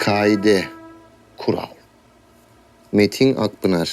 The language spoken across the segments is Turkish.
Kaide, kural. Metin Akpınar.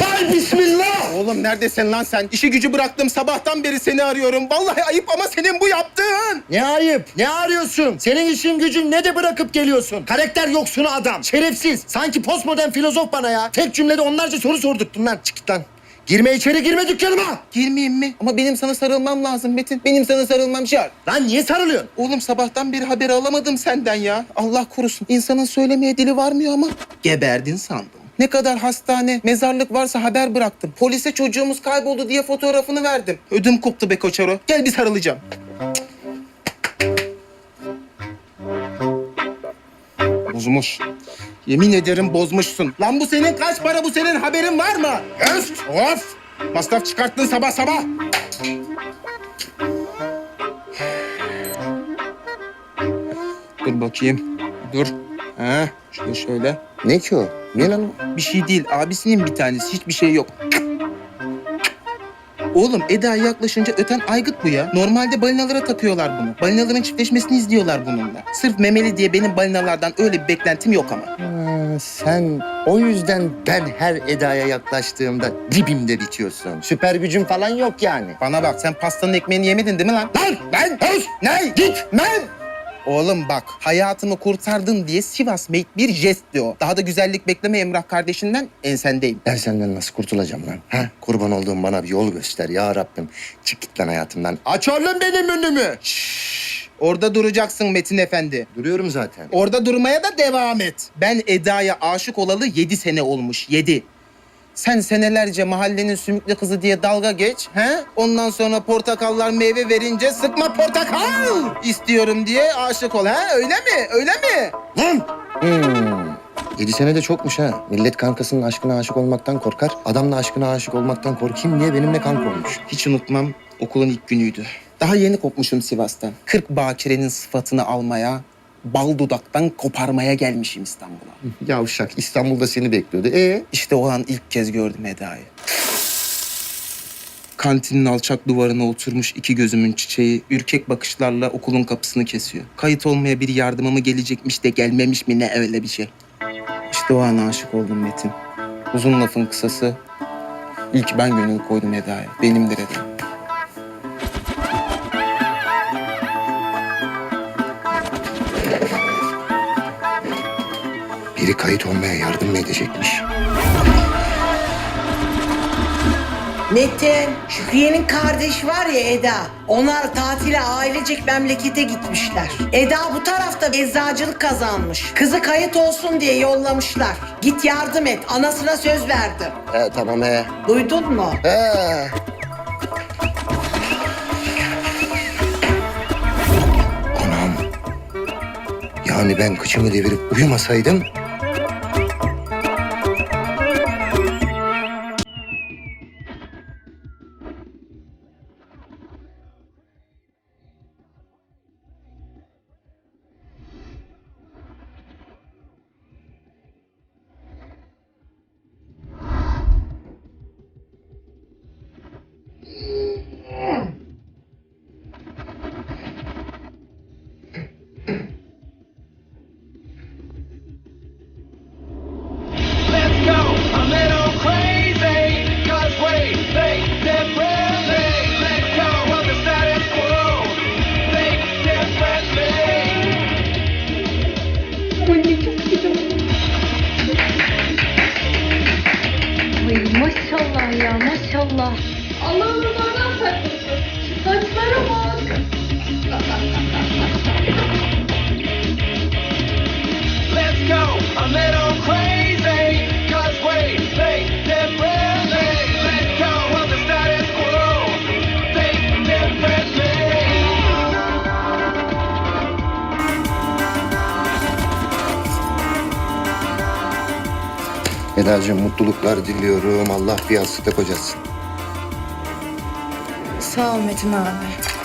Hay bismillah! Oğlum neredesin lan sen? İşi gücü bıraktım sabahtan beri seni arıyorum. Vallahi ayıp ama senin bu yaptığın. Ne ayıp, ne arıyorsun? Senin işin gücün ne de bırakıp geliyorsun? Karakter yoksunu adam, şerefsiz. Sanki postmodern filozof bana ya. Tek cümlede onlarca soru sordurttun lan. Çık git lan. Girme içeri, girme dükkanıma. Girmeyeyim mi? Ama benim sana sarılmam lazım Metin. Benim sana sarılmam şart. Lan niye sarılıyorsun? Oğlum sabahtan beri haber alamadım senden ya. Allah korusun. İnsanın söylemeye dili varmıyor ama geberdin sandım. Ne kadar hastane, mezarlık varsa haber bıraktım. Polise çocuğumuz kayboldu diye fotoğrafını verdim. Ödüm koptu be koçaro. Gel bir sarılacağım. Bozmuş. Yemin ederim bozmuşsun. Lan bu senin kaç para bu senin haberin var mı? Öf! Of! Masraf çıkarttın sabah sabah. Dur bakayım. Dur. Ha, şöyle şöyle. Ne ki o? Ne lan o? Bir şey değil. Abisinin bir tanesi. Hiçbir şey yok. Oğlum Eda yaklaşınca öten aygıt bu ya. Normalde balinalara takıyorlar bunu. Balinaların çiftleşmesini izliyorlar bununla. Sırf memeli diye benim balinalardan öyle bir beklentim yok ama. Ha, sen o yüzden ben her Eda'ya yaklaştığımda dibimde bitiyorsun. Süper gücün falan yok yani. Bana bak sen pastanın ekmeğini yemedin değil mi lan? Lan! Lan! Höz! Ne? Git! Lan! Oğlum bak hayatımı kurtardın diye Sivas made bir jest diyor. Daha da güzellik bekleme Emrah kardeşinden ensendeyim. Ben senden nasıl kurtulacağım lan? Ha? Kurban olduğum bana bir yol göster ya Rabbim. Çık git lan hayatımdan. Aç oğlum benim önümü. Şşş! Orada duracaksın Metin Efendi. Duruyorum zaten. Orada durmaya da devam et. Ben Eda'ya aşık olalı yedi sene olmuş. Yedi. Sen senelerce mahallenin sümüklü kızı diye dalga geç. He? Ondan sonra portakallar meyve verince sıkma portakal istiyorum diye aşık ol. Ha? Öyle mi? Öyle mi? Lan! Hmm. Yedi sene de çokmuş ha. Millet kankasının aşkına aşık olmaktan korkar. Adam da aşkına aşık olmaktan korkayım diye benimle kanka olmuş. Hiç unutmam. Okulun ilk günüydü. Daha yeni kopmuşum Sivas'tan. Kırk bakirenin sıfatını almaya, bal dudaktan koparmaya gelmişim İstanbul'a. Yavşak İstanbul'da seni bekliyordu. E İşte o an ilk kez gördüm Eda'yı. Kantinin alçak duvarına oturmuş iki gözümün çiçeği ürkek bakışlarla okulun kapısını kesiyor. Kayıt olmaya bir yardıma mı gelecekmiş de gelmemiş mi ne öyle bir şey. İşte o an aşık oldum Metin. Uzun lafın kısası ilk ben gönül koydum Eda'ya. Benimdir Eda. Biri kayıt olmaya yardım mı edecekmiş? Metin, Şükriye'nin kardeşi var ya Eda. Onlar tatile ailecek memlekete gitmişler. Eda bu tarafta eczacılık kazanmış. Kızı kayıt olsun diye yollamışlar. Git yardım et. Anasına söz verdim. He tamam he. Duydun mu? He. Anam. Yani ben kıçımı devirip uyumasaydım... Eda'cığım mutluluklar diliyorum. Allah bir yastıkta kocasın. Sağ ol Metin abi.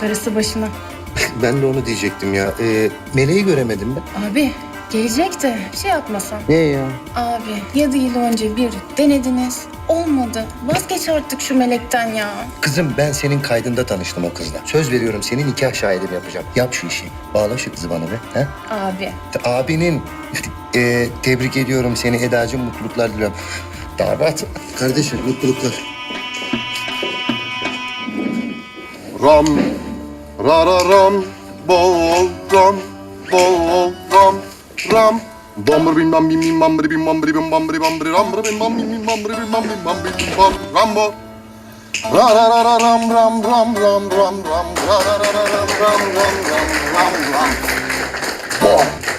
Darısı başına. Ben de onu diyecektim ya. Ee, Meleği göremedim ben. Abi Gelecek de bir şey yapmasan. Ne ya? Abi 7 yıl önce bir denediniz. Olmadı. Vazgeç artık şu melekten ya. Kızım ben senin kaydında tanıştım o kızla. Söz veriyorum seni nikah şahidim yapacağım. Yap şu işi. Bağla şu kızı bana be. He? Abi. Abinin e, tebrik ediyorum seni Eda'cığım mutluluklar diliyorum. Damat. Kardeşim mutluluklar. Ram, ra ra ram, bol ram, bol ram, ram. Bam bim bam bim bim bam bim bam bim bam bim bam bim ram bim bam bim bim bam bim bam bim bam bim bam rambo. Ra ra ra ra ram ram ram ram ram ram ra ra ra ra ram ram ram ram ram ram. Bom.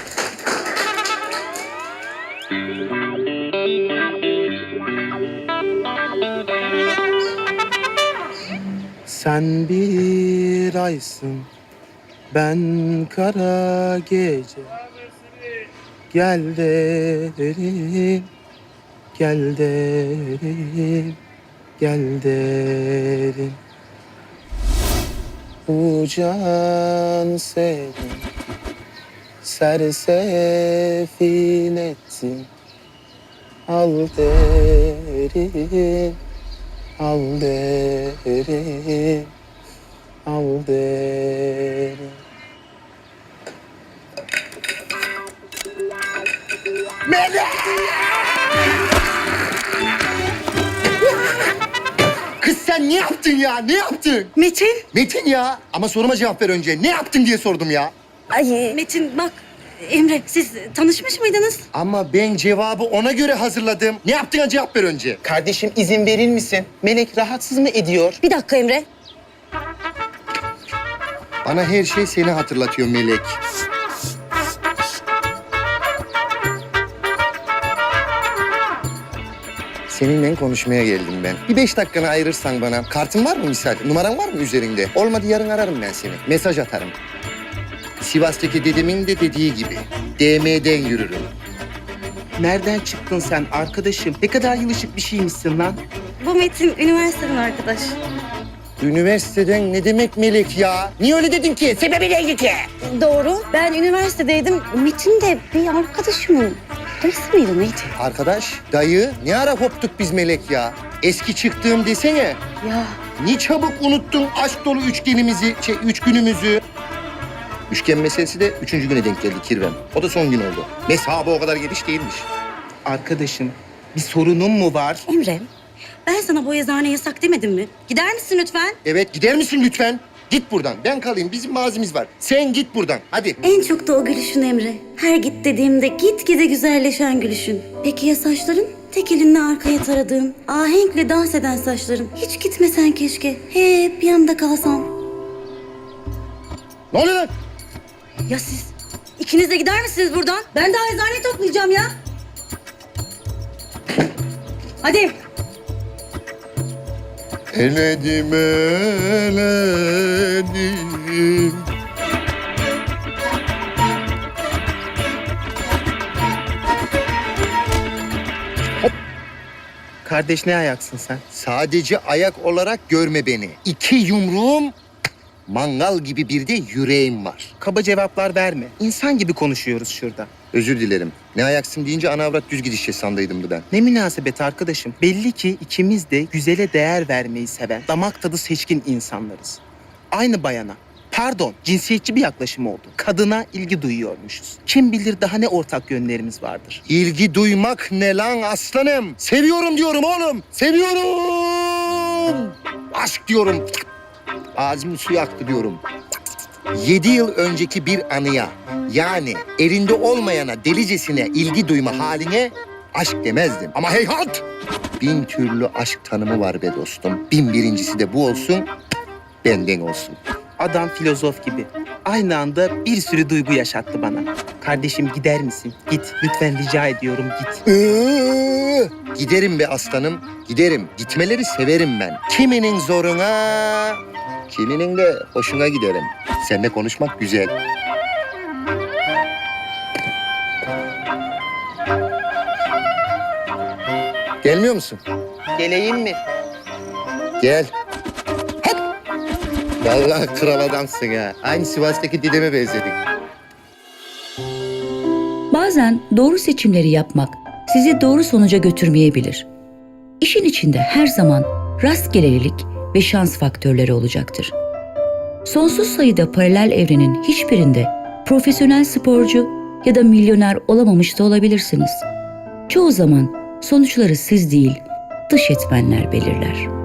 Sen bir aysın, ben kara gece. Gel derim, gel derim, gel derim. Bu can seni sersefil ettin. Al derim, al derim, al derim. Kız sen ne yaptın ya? Ne yaptın? Metin. Metin ya. Ama soruma cevap ver önce. Ne yaptın diye sordum ya. Ay Metin bak Emre siz tanışmış mıydınız? Ama ben cevabı ona göre hazırladım. Ne yaptığına cevap ver önce. Kardeşim izin verir misin? Melek rahatsız mı ediyor? Bir dakika Emre. Bana her şey seni hatırlatıyor Melek. Seninle konuşmaya geldim ben. Bir beş dakikanı ayırırsan bana. Kartın var mı misal? Numaran var mı üzerinde? Olmadı yarın ararım ben seni. Mesaj atarım. Sivas'taki dedemin de dediği gibi. DM'den yürürüm. Nereden çıktın sen arkadaşım? Ne kadar yılışık bir şeymişsin lan. Bu Metin üniversiteden arkadaş. Üniversiteden ne demek Melek ya? Niye öyle dedin ki? Sebebi neydi ki? Doğru. Ben üniversitedeydim. Metin de bir arkadaşımın. Dayısı mıydı neydi? Arkadaş, dayı ne ara koptuk biz Melek ya? Eski çıktığım desene. Ya Ne çabuk unuttun aşk dolu üçgenimizi, şey üç günümüzü. Üçgen meselesi de üçüncü güne denk geldi kirvem. O da son gün oldu. Mesabı o kadar geniş değilmiş. Arkadaşım bir sorunun mu var? Emre ben sana bu eczane yasak demedim mi? Gider misin lütfen? Evet gider misin lütfen? Git buradan. Ben kalayım. Bizim mazimiz var. Sen git buradan. Hadi. En çok da o gülüşün Emre. Her git dediğimde gitgide güzelleşen gülüşün. Peki ya saçların? Tek elinle arkaya taradığın, ahenkle dans eden saçların. Hiç gitmesen keşke. Hep yanında kalsam. Ne oluyor lan? Ya siz ikiniz de gider misiniz buradan? Ben daha eczaneyi toplayacağım ya. Hadi. Eledim eledim. Kardeş ne ayaksın sen? Sadece ayak olarak görme beni. İki yumruğum mangal gibi bir de yüreğim var. Kaba cevaplar verme. İnsan gibi konuşuyoruz şurada. Özür dilerim. Ne ayaksın deyince ana avrat düz gidişe sandıydım ben. Ne münasebet arkadaşım. Belli ki ikimiz de güzele değer vermeyi seven, damak tadı seçkin insanlarız. Aynı bayana. Pardon, cinsiyetçi bir yaklaşım oldu. Kadına ilgi duyuyormuşuz. Kim bilir daha ne ortak yönlerimiz vardır. İlgi duymak ne lan aslanım? Seviyorum diyorum oğlum. Seviyorum. Aşk diyorum. Ağzımı suya aktı diyorum. Yedi yıl önceki bir anıya yani elinde olmayana delicesine ilgi duyma haline aşk demezdim. Ama heyhat! Bin türlü aşk tanımı var be dostum. Bin birincisi de bu olsun, benden olsun. Adam filozof gibi. Aynı anda bir sürü duygu yaşattı bana. Kardeşim gider misin? Git. Lütfen rica ediyorum git. Ee, giderim be aslanım, giderim. Gitmeleri severim ben. Kiminin zoruna, kiminin de hoşuna giderim. Seninle konuşmak güzel. Gelmiyor musun? Geleyim mi? Gel. Hep. Vallahi kral adamsın ha. Aynı Sivas'taki Didem'e benzedin. Bak Bazen doğru seçimleri yapmak sizi doğru sonuca götürmeyebilir. İşin içinde her zaman rastgelelilik ve şans faktörleri olacaktır. Sonsuz sayıda paralel evrenin hiçbirinde profesyonel sporcu ya da milyoner olamamış da olabilirsiniz. Çoğu zaman sonuçları siz değil, dış etmenler belirler.